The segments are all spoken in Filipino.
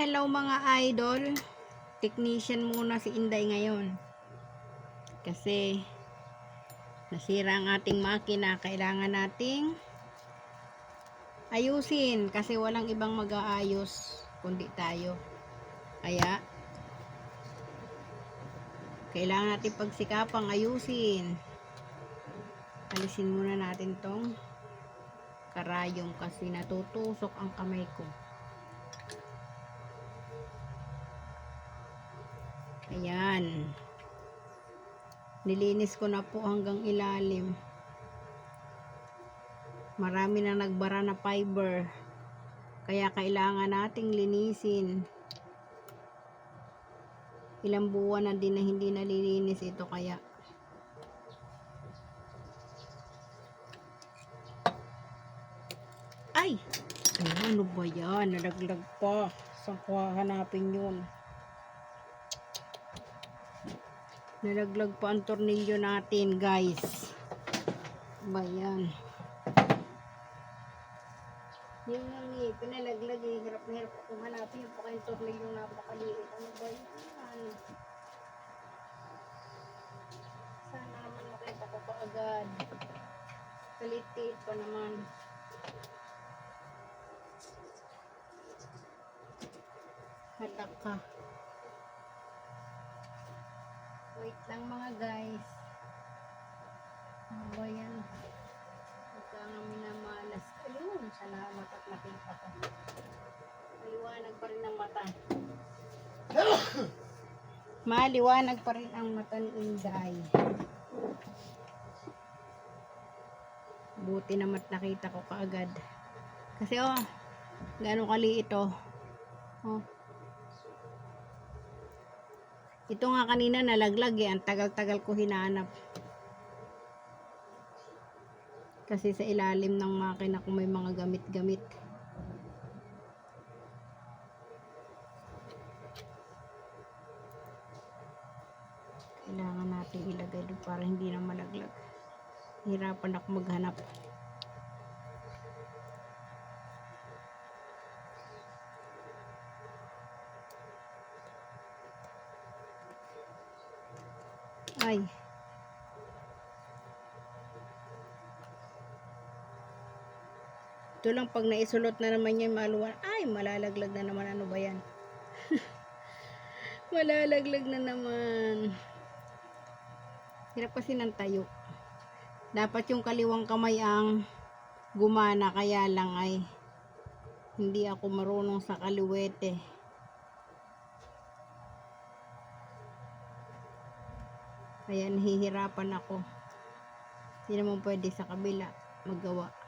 Hello mga idol. Technician muna si Inday ngayon. Kasi nasira ang ating makina. Kailangan nating ayusin kasi walang ibang mag-aayos kundi tayo. Kaya kailangan natin pagsikapang ayusin. Alisin muna natin tong karayong kasi natutusok ang kamay ko. Ayan. Nilinis ko na po hanggang ilalim. Marami na nagbara na fiber. Kaya kailangan nating linisin. Ilang buwan na din na hindi nalilinis ito kaya Ay! Ano ba yan? Nalaglag pa. Saan ko hahanapin yun? Nalaglag pa ang tornilyo natin, guys. Ba yan? Yung nga ni, pinalaglag eh. Hirap na hirap akong hanapin yung pakayong tornilyo napakaliit. Ano ba yan? Sana naman makita ko pa agad. Kalitit pa naman. Hatak ka. Wait lang mga guys. Ano ba yan? Huwag nga minamalas. Ayun, salamat at nakita ko. Maliwanag pa rin ang mata. Maliwanag pa rin ang mata ni Inday. Buti naman nakita ko kaagad. Kasi oh, gano'ng kaliit oh. Oh. Ito nga kanina nalaglag eh. Ang tagal-tagal ko hinanap. Kasi sa ilalim ng makina ko may mga gamit-gamit. Kailangan natin ilagay doon para hindi na malaglag. Hirapan ako maghanap. Ay. Ito lang pag naisulot na naman yan maluwan. Ay, malalaglag na naman. Ano ba yan? malalaglag na naman. Hirap kasi ng tayo. Dapat yung kaliwang kamay ang gumana. Kaya lang ay hindi ako marunong sa kaliwete. Kaya nahihirapan ako. Hindi naman pwede sa kabila magawa.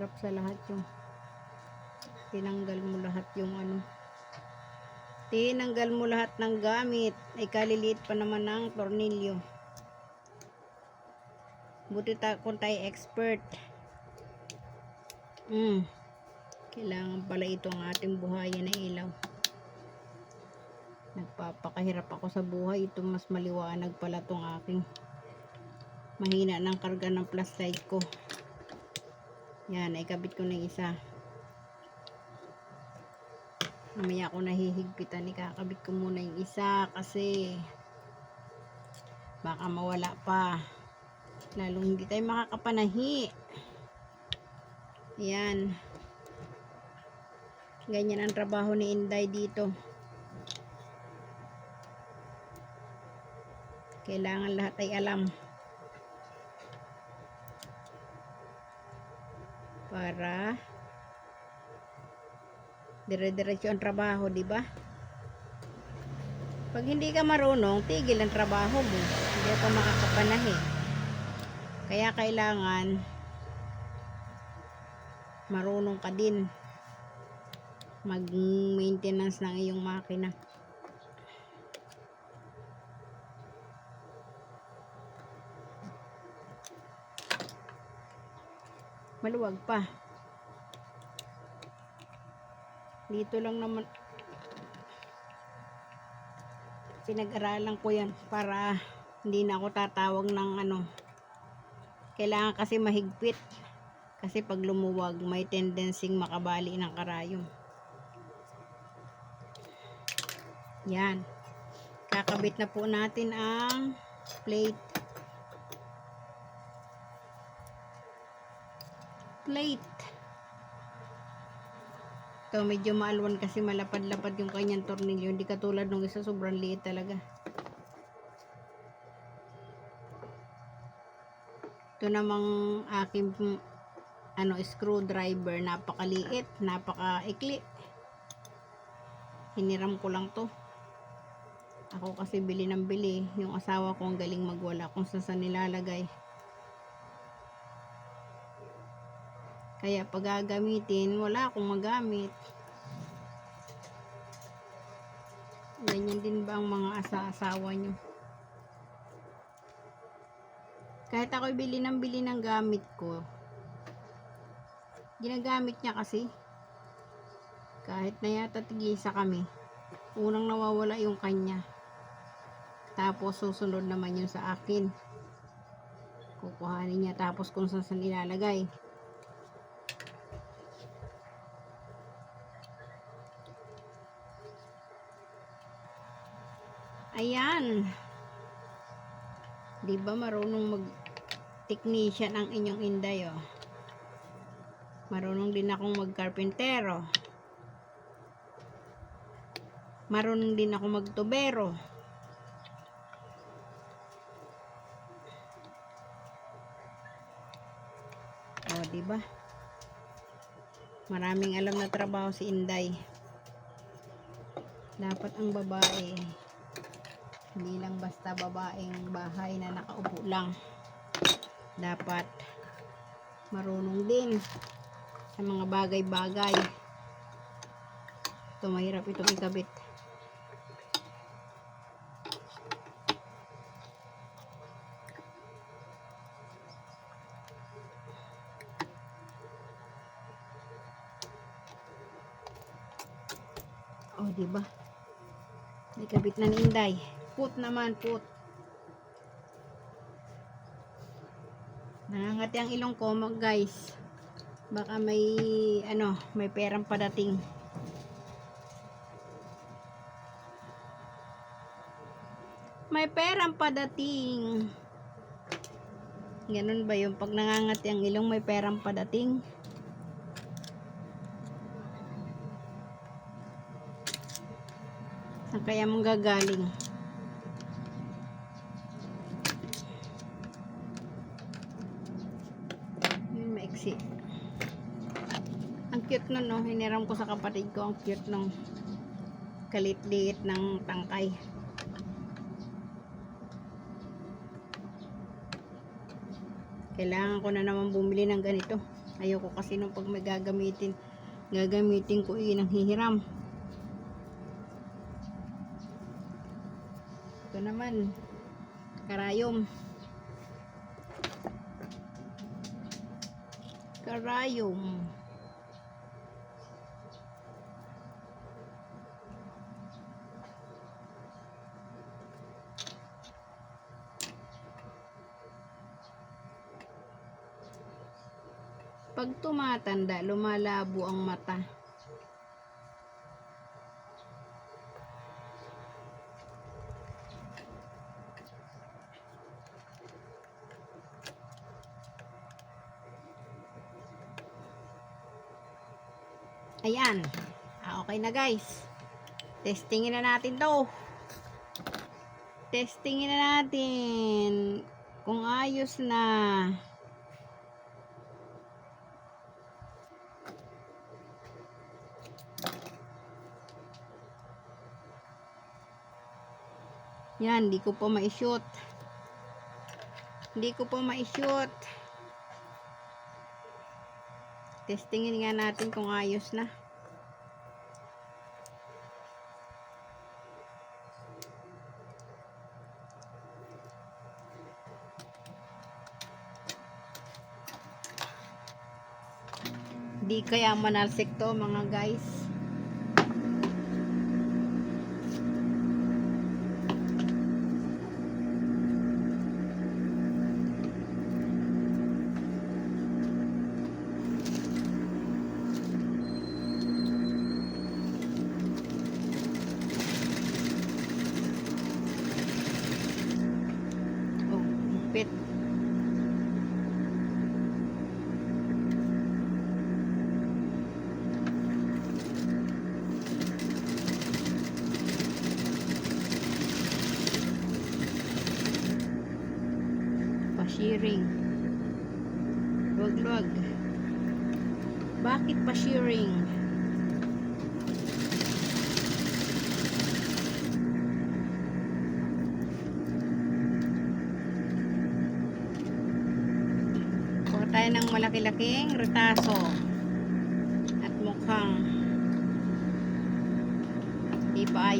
Mahirap sa lahat yung tinanggal mo lahat yung ano. Tinanggal mo lahat ng gamit. Ay kaliliit pa naman ng tornilyo. Buti ta kung tayo expert. Mm. Kailangan pala ito ang ating buhayan na ilaw. Nagpapakahirap ako sa buhay. Ito mas maliwanag pala tong aking mahina ng karga ng flashlight ko. Yan, ay kabit ko ng isa. Mamaya ako nahihigpitan. Ikakabit ko muna yung isa kasi baka mawala pa. Lalong hindi tayo makakapanahi. Yan. Ganyan ang trabaho ni Inday dito. Kailangan lahat ay alam. Para dire-diretso ang trabaho, di ba? Pag hindi ka marunong, tigil ang trabaho mo. Hindi ka makakapanahi. Kaya kailangan marunong ka din mag-maintenance ng iyong makina. Maluwag pa. Dito lang naman pinag-aralan ko yan para hindi na ako tatawag ng ano Kailangan kasi mahigpit. Kasi pag lumuwag, may tendency makabali ng karayom. Yan. Kakabit na po natin ang plate. Plate. Ito, medyo maalwan kasi malapad-lapad yung kanyang tornilyo. Hindi katulad nung isa, sobrang liit talaga. Ito namang aking ano, screwdriver. Napakaliit, napakaikli. Hiniram ko lang to. Ako kasi bili ng bili. Yung asawa ko ang galing magwala kung saan nilalagay. Kaya pag gagamitin, wala akong magamit. Ganyan din ba ang mga asa-asawa nyo? Kahit ako bili ng bili ng gamit ko, ginagamit niya kasi. Kahit na yata tigisa kami, unang nawawala yung kanya. Tapos susunod naman yun sa akin. Kukuhanin niya tapos kung saan saan ilalagay. Ayan. 'Di ba marunong mag technician ang inyong inday oh. Marunong din akong magkarpentero. Marunong din ako magtubero. Oh, 'di ba? Maraming alam na trabaho si Inday. Dapat ang babae hindi lang basta babaeng bahay na nakaupo lang. Dapat marunong din sa mga bagay-bagay. Ito mahirap itong ikabit oh diba ikabit na ni put naman put. Nangangati ang ilong ko mag guys. Baka may ano may perang padating. May perang padating. Ganun ba yung pag nangangati ang ilong may perang padating? Saan kaya mong gagaling Maiksi. Ang cute nun, no? Hiniram ko sa kapatid ko. Ang cute nung kalit-liit ng tangkay. Kailangan ko na naman bumili ng ganito. Ayoko kasi nung pag may gagamitin, gagamitin ko yun ang hihiram. Ito naman, karayom. Karayom. Pag tumatanda, lumalabo ang mata. Ayan. Ah, okay na guys. Testingin na natin to. Testingin na natin kung ayos na. Yan, hindi ko po ma-shoot. Hindi ko po ma-shoot. Testingin nga natin kung ayos na. Di kaya manalsik to mga guys. Pa-shearing. Luwag-luwag. Bakit pa-shearing? Kuha tayo ng malaki-laking retaso. At mukhang hindi pa.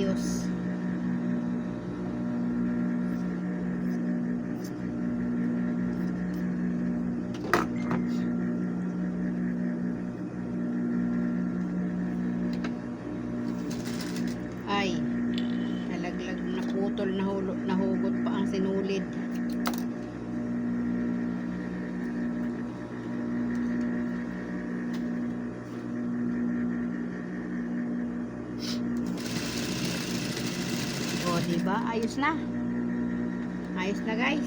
Ay, nalaglag, naputol, nahulo, nahugot pa ang sinulid. O, diba? Ayos na. Ayos na, guys.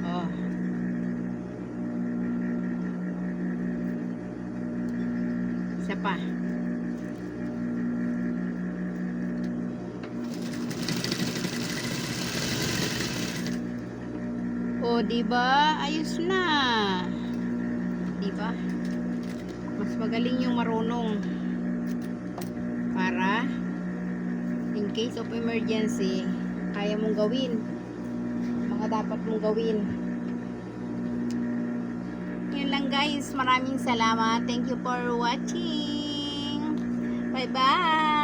O. Isa pa. O, diba? Ayos na. Diba? Mas magaling yung marunong. Para in case of emergency, kaya mong gawin. Mga dapat mong gawin. Yun lang guys. Maraming salamat. Thank you for watching. Bye-bye.